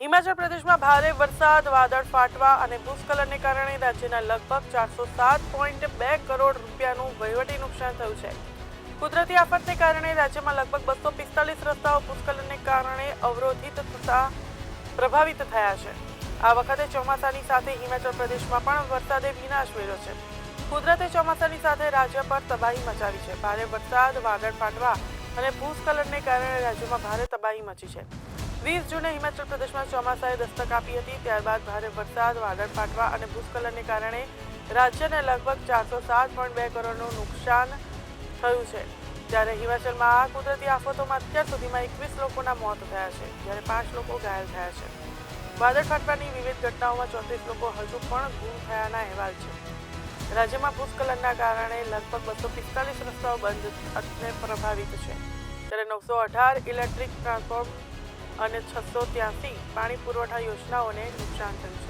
હિમાચલ પ્રદેશમાં ભારે વરસાદ, વાદળ ફાટવા અને ભૂસ્ખલનને કારણે રાજ્યના લગભગ ચારસો સાત પોઈન્ટ બે કરોડ રૂપિયાનું વહીવટી નુકસાન થયું છે. કુદરતી આફતને કારણે રાજ્યમાં લગભગ બસો પિસ્તાલીસ રસ્તાઓ ભૂસ્ખલનને કારણે અવરોધિત થતા પ્રભાવિત થયા છે. આ વખતે ચોમાસાની સાથે હિમાચલ પ્રદેશમાં પણ વરસાદે વિનાશ વેર્યો છે. કુદરતે ચોમાસાની સાથે રાજ્ય પર તબાહી મચાવી છે. ભારે વરસાદ, વાદળ ફાટવા અને ભૂસ્ખલનને કારણે રાજ્યમાં ભારે તબાહી મચી છે. વીસ જૂને હિમાચલ પ્રદેશમાં ચોમાસાએ દસ્તક આપી હતી, ત્યારબાદ ભારે વરસાદ, વાદળ ફાટવા અને ભૂસ્ખલનને કારણે રાજ્યને લગભગ ચારસો સાત પોઈન્ટ બે કરોડનું નુકસાન થયું છે. જ્યારે હિમાચલમાં આ કુદરતી આફતોમાં અત્યાર સુધીમાં એકવીસ લોકોના મોત થયા છે, જ્યારે પાંચ લોકો ઘાયલ થયા છે. વાદળ ફાટવાની વિવિધ ઘટનાઓમાં ચોત્રીસ લોકો હજુ પણ ગુમ થયાના અહેવાલ છે. રાજ્યમાં ભૂસ્ખલનના કારણે લગભગ બસો પિસ્તાલીસ રસ્તાઓ બંધ અને પ્રભાવિત છે. ત્યારે નવસો અઢાર ઇલેક્ટ્રિક ટ્રાન્સફોર્મ અને છસો ત્યાંસી પાણી પુરવઠા યોજનાઓને નુકસાન થયું છે.